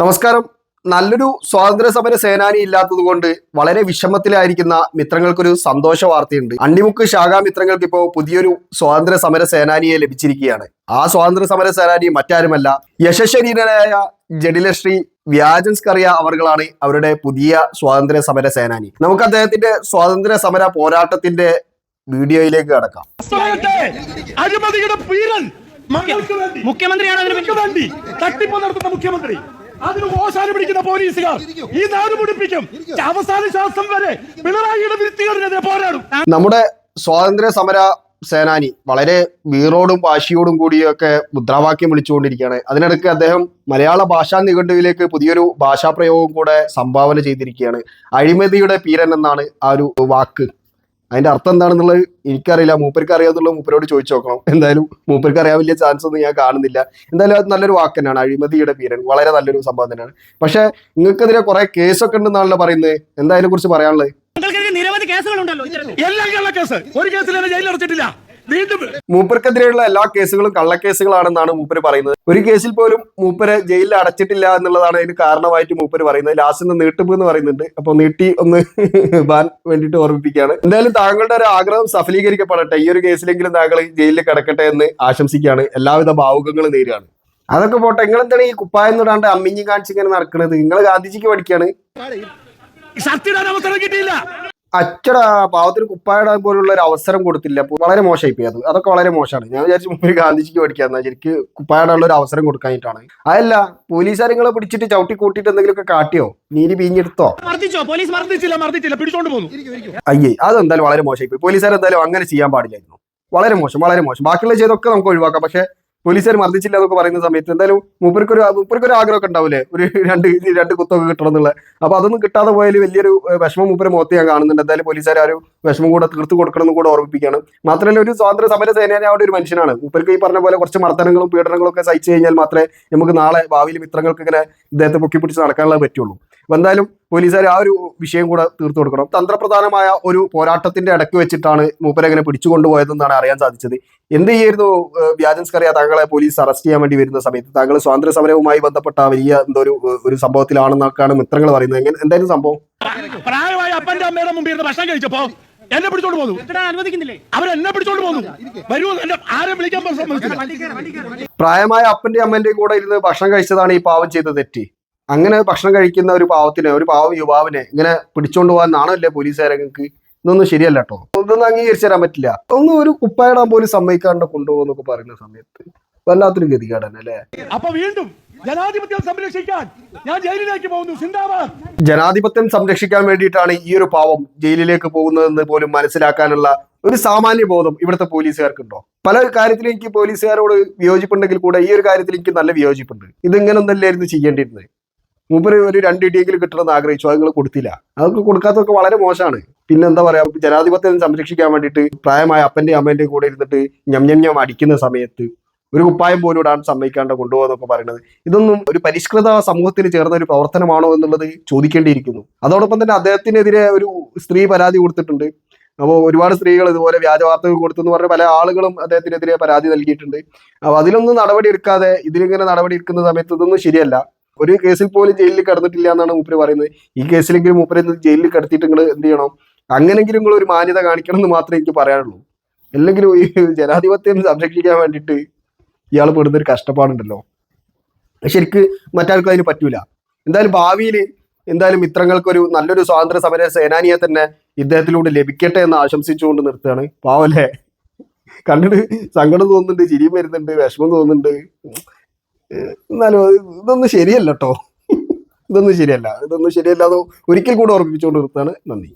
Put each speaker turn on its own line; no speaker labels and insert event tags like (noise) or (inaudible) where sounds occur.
നമസ്കാരം. നല്ലൊരു സ്വാതന്ത്ര്യ സമര സേനാനി ഇല്ലാത്തത് കൊണ്ട് വളരെ വിഷമത്തിലായിരിക്കുന്ന മിത്രങ്ങൾക്കൊരു സന്തോഷ വാർത്തയുണ്ട്. അണ്ടിമുക്ക് ശാഖാ മിത്രങ്ങൾക്ക് ഇപ്പോൾ പുതിയൊരു സ്വാതന്ത്ര്യ സമര സേനാനിയെ ലഭിച്ചിരിക്കുകയാണ്. ആ സ്വാതന്ത്ര്യ സമര സേനാനി മറ്റാരുമല്ല യശശരീരനായ ജഡിലശ്രീ വ്യാജൻസ് കറിയ അവർകളാണ് അവരുടെ പുതിയ സ്വാതന്ത്ര്യ സമര സേനാനി. നമുക്ക് അദ്ദേഹത്തിന്റെ സ്വാതന്ത്ര്യ സമര പോരാട്ടത്തിന്റെ വീഡിയോയിലേക്ക് കടക്കാം.
അഴിമതിയുടെ
മുഖ്യമന്ത്രിയാണ്
തട്ടിപ്പ് നടത്തുന്ന മുഖ്യമന്ത്രി. അതിന് ഓശാന പിടിക്കുന്ന പോലീസുകാർ. ഈ നാട് മുടിപ്പിക്കും. അവസാന ശ്വാസം വരെ പിണറായിയുടെ വിരുത്തികളിനെതിരെ പോരാടും.
നമ്മുടെ സ്വാതന്ത്ര്യ സമര സേനാനി വളരെ വീറോടും വാശിയോടും കൂടിയൊക്കെ മുദ്രാവാക്യം വിളിച്ചുകൊണ്ടിരിക്കുകയാണ്. അതിനിടയ്ക്ക് അദ്ദേഹം മലയാള ഭാഷാ നിഘണ്ടുവിലേക്ക് പുതിയൊരു ഭാഷാപ്രയോഗം കൂടെ സംഭാവന ചെയ്തിരിക്കുകയാണ്. അഴിമതിയുടെ പീരൻ എന്നാണ് ആ ഒരു വാക്ക്. അതിന്റെ അർത്ഥം എന്താണെന്നുള്ളത് എനിക്കറിയില്ല. മൂപ്പർക്ക് അറിയാമെന്നുള്ളത് മൂപ്പരോട് ചോദിച്ചു നോക്കണം. എന്തായാലും മൂപ്പർക്ക് അറിയാൻ വലിയ ചാൻസ് ഒന്നും ഞാൻ കാണുന്നില്ല. എന്തായാലും അത് നല്ലൊരു വാക്ക് തന്നെയാണ്. അഴിമതിയുടെ പീരൻ വളരെ നല്ലൊരു സംഭവം തന്നെയാണ്. പക്ഷെ നിങ്ങൾക്കെതിരെ കുറെ കേസൊക്കെ ഉണ്ടെന്നാണല്ലോ പറയുന്നത്. എന്തായാലും കുറിച്ച് പറയാനുള്ളത്?
നിരവധി കേസുകളുണ്ടല്ലോ
എല്ലാ കേസ്. ഒരു കേസിൽ എന്നെ ജയിലിൽ അടച്ചിട്ടില്ല.
മൂപ്പർക്കെതിരെയുള്ള എല്ലാ കേസുകളും കള്ളക്കേസുകളാണെന്നാണ് മൂപ്പര് പറയുന്നത്. ഒരു കേസിൽ പോലും മൂപ്പര് ജയിലിൽ അടച്ചിട്ടില്ല എന്നുള്ളതാണ് അതിന് കാരണമായിട്ട് മൂപ്പര് പറയുന്നത്. ലാസ്റ്റ് ഒന്ന് നീട്ടുമ്പ് എന്ന് പറയുന്നുണ്ട്. അപ്പൊ നീട്ടി ഒന്ന് (laughs) ബാൻ വേണ്ടിട്ട് ഓർമ്മിപ്പിക്കുകയാണ്. എന്തായാലും താങ്കളുടെ ഒരു ആഗ്രഹം സഫലീകരിക്കപ്പെടട്ടെ. ഈ ഒരു കേസിലെങ്കിലും താങ്കൾ ജയിലിൽ കിടക്കട്ടെ എന്ന് ആശംസിക്കുകയാണ്. എല്ലാവിധ ഭാവുകങ്ങളും നേരുകയാണ്. അതൊക്കെ പോട്ടെ. നിങ്ങൾ എന്താണ് ഈ കുപ്പായം തൊടാണ്ട് അമ്മിഞ്ഞി കാണിച്ചിങ്ങനെ നടക്കുന്നത് നിങ്ങൾ ഗാന്ധിജിക്ക് പഠിക്കാണ്
സത്യം
അച്ചട പാവത്തിന് കുപ്പായിടാൻ പോലുള്ള ഒരു അവസരം കൊടുത്തില്ല. വളരെ മോശമായി പോയി അത്. അതൊക്കെ വളരെ മോശമാണ്. ഞാൻ വിചാരിച്ചു മുമ്പ് ഗാന്ധിജിക്ക് പഠിക്കാന്ന ശരിക്ക് കുപ്പായിടാനുള്ള ഒരു അവസരം കൊടുക്കാനായിട്ടാണ്. അതല്ല പോലീസുകാർ നിങ്ങളെ പിടിച്ചിട്ട് ചവിട്ടി കൂട്ടിയിട്ട് എന്തെങ്കിലുമൊക്കെ കാട്ടിയോ? നീര് പിഞ്ഞെടുത്തോ? അയ്യേ അതെന്തായാലും വളരെ മോശമായി പോയി പോലീസുകാർ എന്തായാലും അങ്ങനെ ചെയ്യാൻ പാടില്ലായിരുന്നു. വളരെ മോശം വളരെ മോശം. ബാക്കിയുള്ള ചെയ്തൊക്കെ നമുക്ക് ഒഴിവാക്കാം. പക്ഷെ പോലീസുകാർ മർദ്ദിച്ചില്ല എന്നൊക്കെ പറയുന്ന സമയത്ത് എന്തായാലും മൂപ്പർക്കൊരു മൂപ്പർക്കൊരു ആഗ്രഹമൊക്കെ ഉണ്ടാവില്ലേ? ഒരു രണ്ട് രണ്ട് കുത്തൊക്കെ കിട്ടണം എന്നുള്ള. അപ്പൊ അതൊന്നും കിട്ടാതെ പോയാൽ വലിയൊരു വിഷമം മൂപ്പര് മുഖത്ത് ഞാൻ കാണുന്നുണ്ട്. എന്തായാലും പോലീസുകാർ ആ ഒരു വിഷമം കൂടെ തീർത്ത് കൊടുക്കണം എന്ന് കൂടെ ഓർമ്മിപ്പിക്കുകയാണ്. മാത്രമല്ല ഒരു സ്വാതന്ത്ര്യ സമര സേനാനിയാവുന്ന ഒരു മനുഷ്യനാണ്. മൂപ്പർക്ക് ഈ പറഞ്ഞ പോലെ കുറച്ച് മർദ്ദനങ്ങളും പീഡനങ്ങളും ഒക്കെ സഹിച്ചു കഴിഞ്ഞാൽ മാത്രമേ നമുക്ക് നാളെ ഭാവിയിൽ മിത്രങ്ങൾക്ക് ഇങ്ങനെ ഇദ്ദേഹത്തെ പൊക്കി പിടിച്ച് നടക്കാനുള്ള പറ്റുള്ളൂ. അപ്പൊ എന്തായാലും പോലീസുകാർ ആ ഒരു വിഷയം കൂടെ തീർത്തു കൊടുക്കണം. തന്ത്രപ്രധാനമായ ഒരു പോരാട്ടത്തിന്റെ ഇടയ്ക്ക് വെച്ചിട്ടാണ് മൂപ്പരെ അങ്ങനെ പിടിച്ചുകൊണ്ടുപോയതെന്നാണ് അറിയാൻ സാധിച്ചത്. എന്ത് ചെയ്യായിരുന്നു ഏഹ്, വ്യാജൻസ് കറിയ താങ്കളെ പോലീസ് അറസ്റ്റ് ചെയ്യാൻ വേണ്ടി വരുന്ന സമയത്ത്? താങ്കൾ സ്വാതന്ത്ര്യ സമരവുമായി ബന്ധപ്പെട്ട വലിയ എന്തോ ഒരു ഒരു സംഭവത്തിലാണെന്നൊക്കെയാണ് മിത്രങ്ങൾ പറയുന്നത്. എങ്ങനെ എന്തായാലും സംഭവം?
പ്രായമായ അപ്പന്റെ അമ്മയുടെ മുമ്പിൽ ഇരുന്ന് ഭക്ഷണം കഴിച്ചപ്പോ എന്നെ പിടിച്ചോണ്ട്
പോകുന്നു അനുവദിക്കുന്നില്ലേ?
അവർ അവരെന്നെ പിടിച്ചോണ്ട് പോകുന്നു വരൂ എന്നെ ആരെ വിളിക്കാൻ
പ്രായമായ അപ്പന്റെ അമ്മന്റെ കൂടെ ഇരുന്ന് ഭക്ഷണം കഴിച്ചതാണ് ഈ പാവം ചെയ്ത തെറ്റ്. അങ്ങനെ ഭക്ഷണം കഴിക്കുന്ന ഒരു പാവത്തിനെ ഒരു പാവം യുവാവിനെ ഇങ്ങനെ പിടിച്ചോണ്ട് പോകാൻ നാണല്ലേ പോലീസുകാരങ്ങൾക്ക് ഇതൊന്നും ശരിയല്ല കേട്ടോ ഇതൊന്നും അംഗീകരിച്ചു തരാൻ പറ്റില്ല. ഒന്നും ഒരു കുപ്പായടാൻ പോലും സമ്മതിക്കാണ്ട് കൊണ്ടുപോകുന്നൊക്കെ പറയുന്ന സമയത്ത് വല്ലാത്തൊരു ഗതികേടൻ അല്ലേ?
അപ്പൊ വീണ്ടും ജനാധിപത്യം സംരക്ഷിക്കാൻ ഞാൻ ജയിലിലേക്ക് പോകുന്നു സിന്ദാബാദ്.
ജനാധിപത്യം സംരക്ഷിക്കാൻ വേണ്ടിയിട്ടാണ് ഈ ഒരു പാവം ജയിലിലേക്ക് പോകുന്നതെന്ന് പോലും മനസ്സിലാക്കാനുള്ള ഒരു സാമാന്യ ബോധം ഇവിടുത്തെ പോലീസുകാർക്കുണ്ടോ? പല കാര്യത്തിലും എനിക്ക് പോലീസുകാരോട് വിയോജിപ്പുണ്ടെങ്കിൽ കൂടെ ഈ ഒരു കാര്യത്തിൽ എനിക്ക് നല്ല വിയോജിപ്പുണ്ട്. ഇതിങ്ങനെ ഒന്നല്ലായിരുന്നു ചെയ്യേണ്ടിയിരുന്നത്? മൂപ്പര് ഒരു രണ്ട് ഇടിയെങ്കിലും കിട്ടണമെന്ന് ആഗ്രഹിച്ചു. അത് നിങ്ങൾ കൊടുത്തില്ല. അതൊക്കെ കൊടുക്കാത്തതൊക്കെ വളരെ മോശമാണ്. പിന്നെ എന്താ പറയാ ജനാധിപത്യം സംരക്ഷിക്കാൻ വേണ്ടിയിട്ട് പ്രായമായ അപ്പന്റെയും അമ്മേന്റെയും കൂടെ ഇരുന്നിട്ട് ഞം ഞം ഞം അടിക്കുന്ന സമയത്ത് ഒരു കുപ്പായം പോലും ഇടാൻ സമ്മതിക്കാണ്ട് കൊണ്ടുപോകുന്നൊക്കെ പറയുന്നത്. ഇതൊന്നും ഒരു പരിഷ്കൃത സമൂഹത്തിന് ചേർന്ന ഒരു പ്രവർത്തനമാണോ എന്നുള്ളത് ചോദിക്കേണ്ടിയിരിക്കുന്നു. അതോടൊപ്പം തന്നെ അദ്ദേഹത്തിനെതിരെ ഒരു സ്ത്രീ പരാതി കൊടുത്തിട്ടുണ്ട്. അപ്പോൾ ഒരുപാട് സ്ത്രീകൾ ഇതുപോലെ വ്യാജ വാർത്തകൾ കൊടുത്തെന്ന് പറഞ്ഞ പല ആളുകളും അദ്ദേഹത്തിനെതിരെ പരാതി നൽകിയിട്ടുണ്ട്. അപ്പോൾ അതിലൊന്നും നടപടി എടുക്കാതെ ഇതിലിങ്ങനെ നടപടി എടുക്കുന്ന സമയത്ത് ഇതൊന്നും ശരിയല്ല. ഒരു കേസിൽ പോലും ജയിലിൽ കടന്നിട്ടില്ല എന്നാണ് മൂപ്പര് പറയുന്നത്. ഈ കേസിലെങ്കിലും മൂപ്പര് ജയിലിൽ കടത്തിയിട്ട് നിങ്ങൾ എന്ത് ചെയ്യണം? അങ്ങനെങ്കിലും നിങ്ങൾ ഒരു മാന്യത കാണിക്കണം എന്ന് മാത്രമേ എനിക്ക് പറയാനുള്ളൂ. അല്ലെങ്കിലും ഈ ജനാധിപത്യം സംരക്ഷിക്കാൻ വേണ്ടിയിട്ട് ഇയാൾ പെടുന്ന ഒരു കഷ്ടപ്പാടുണ്ടല്ലോ. ശരിക്ക് മറ്റാർക്കും അതിന് പറ്റൂല. എന്തായാലും ഭാവിയിൽ എന്തായാലും മിത്രങ്ങൾക്കൊരു നല്ലൊരു സ്വാതന്ത്ര്യ സമര സേനാനിയെ തന്നെ ഇദ്ദേഹത്തിലൂടെ ലഭിക്കട്ടെ എന്ന് ആശംസിച്ചുകൊണ്ട് നിർത്തുകയാണ്. പാവല്ലേ കണ്ടിട്ട് സങ്കടം തോന്നുന്നുണ്ട് ചിരിയും വരുന്നുണ്ട് വിഷമം തോന്നുന്നുണ്ട്. എന്നാലും ഇതൊന്നും ശരിയല്ല കേട്ടോ ഇതൊന്നും ശരിയല്ല. ഇതൊന്നും ശരിയല്ല. അത് ഒരിക്കൽ കൂടെ ഓർമ്മിപ്പിച്ചുകൊണ്ട് നിർത്താണ് നന്ദി.